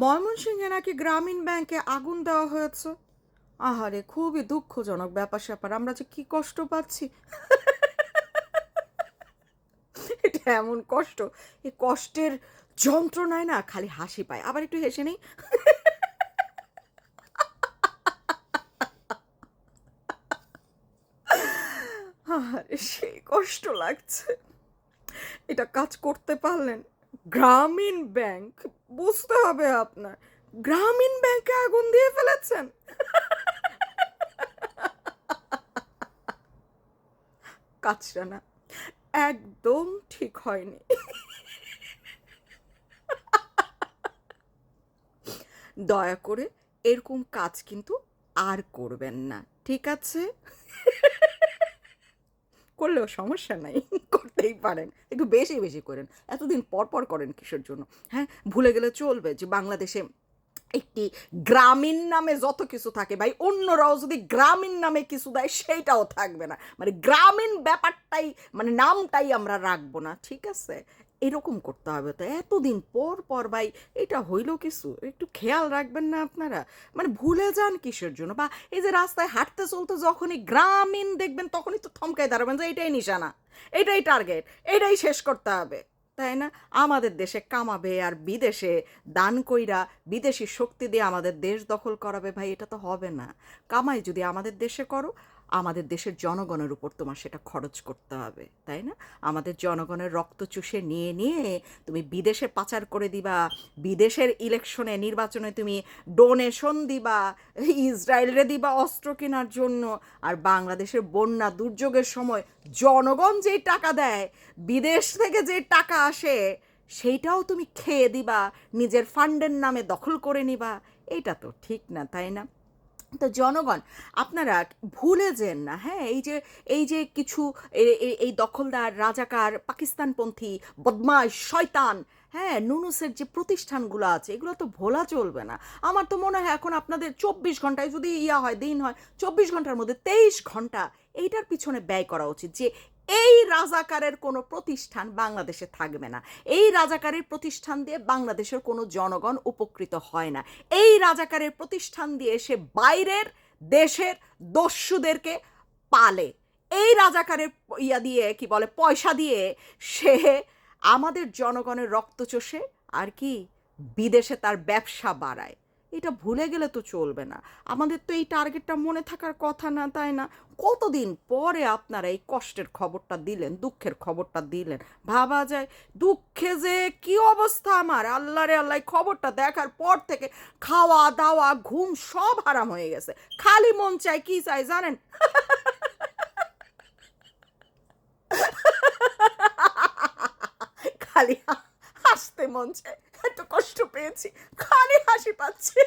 ময়মনসিংহে নাকি গ্রামীণ ব্যাংকে আগুন দেওয়া হয়েছে? আহারে, খুবই দুঃখজনক ব্যাপার স্যাপার, আমরা যে কি কষ্ট পাচ্ছি? এটা এমন কষ্ট এই কষ্টের যন্ত্রণায় না খালি হাসি পায়। আবার একটু হেসে নেই? সেই কষ্ট লাগছে। এটা কাজ করতে পারলেন। গ্রামীণ ব্যাংক, বুঝতে হবে আপনার। গ্রামীণ ব্যাংকে আগুন দিয়ে ফেলেছেন। কাজটা না, একদম ঠিক হয়নি। দয়া করে এরকম কাজ কিন্তু আর করবেন না, ঠিক আছে? করলেও সমস্যা নাই, করতেই পারেন। একটু বেশি বেশি করেন। এতদিন পর পর করেন কিসের জন্য? হ্যাঁ ভুলে গেলে চলবে যে বাংলাদেশে একটি গ্রামীণ নামে যত কিছু থাকে ভাই, অন্যরাও যদি গ্রামীণ নামে কিছু দেয়, সেইটাও থাকবে না। মানে গ্রামীণ ব্যাপারটাই মানে নামটাই আমরা রাখব না, ঠিক আছে? এরকম করতে হবে তো। এতদিন পর পর ভাই এটা হইল কিছু? একটু খেয়াল রাখবেন না আপনারা? মানে ভুলে যান কিসের জন্য? বা এই যে রাস্তায় হাঁটতে চলতে যখনই গ্রামীণ দেখবেন তখনই তো থমকায় দাঁড়াবেন যে এটাই নিশানা, এটাই টার্গেট, এটাই শেষ করতে হবে। তাই না? আমাদের দেশে কামাবে আর বিদেশে দান কইরা বিদেশি শক্তি দিয়ে আমাদের দেশ দখল করাবে ভাই, এটা তো হবে না। কামাই যদি আমাদের দেশে করো আমাদের দেশের জনগণের উপর তোমার সেটা খরচ করতে হবে, তাই না? আমাদের জনগণের রক্ত চুষে নিয়ে নিয়ে তুমি বিদেশে পাচার করে দিবা, বিদেশের ইলেকশনে, নির্বাচনে তুমি ডোনেশন দিবা, ইসরায়েলরে দিবা অস্ত্র কেনার জন্য, আর বাংলাদেশের বন্যা দুর্যোগের সময় জনগণ যেই টাকা দেয়, বিদেশ থেকে যে টাকা আসে, সেইটাও তুমি খেয়ে দিবা, নিজের ফান্ডের নামে দখল করে নিবা, এটা তো ঠিক না, তাই না? তো জনগণ, আপনারা ভুলে যেন না হ্যাঁ? এই যে এই যে কিছু এই দখলদার, রাজাকার, পাকিস্তানপন্থী, বদমাশ, শয়তান হ্যাঁ? নুনুসের যে প্রতিষ্ঠানগুলো আছে, এগুলো তো ভোলা চলবে না। আমার তো মনে হয় এখন আপনাদের চব্বিশ ঘন্টায় যদি ইয়া হয়, দিন হয়, চব্বিশ ঘণ্টার মধ্যে তেইশ ঘণ্টা এইটার পিছনে ব্যয় করা উচিত যে এই রাজাকারের কোনো প্রতিষ্ঠান বাংলাদেশে থাকবে না। এই রাজাকারের প্রতিষ্ঠান দিয়ে বাংলাদেশের কোনো জনগণ উপকৃত হয় না। এই রাজাকারের প্রতিষ্ঠান দিয়ে সে বাইরের দেশের দস্যুদেরকে পালে। এই রাজাকারের ইয়া দিয়ে, কি বলে, পয়সা দিয়ে সে আমাদের জনগণের রক্ত চষে আর কি বিদেশে তার ব্যবসা বাড়ায়। এটা ভুলে গেলে তো চলবে না। আমাদের তো এই টার্গেটটা মনে থাকার কথা না, তাই না? কতদিন পরে আপনারা এই কষ্টের খবরটা দিলেন, দুঃখের খবরটা দিলেন? ভাবা যায়, দুঃখে যে কি অবস্থা আমার? আল্লাহ রে আল্লাহ খবরটা দেখার পর থেকে খাওয়া, দাওয়া, ঘুম সব হারাম হয়ে গেছে। খালি মন চাই কি চাই জানেন? খালি হাসতে মন চায়। কষ্ট পেয়েছি। খালি হাসি পাচ্ছি।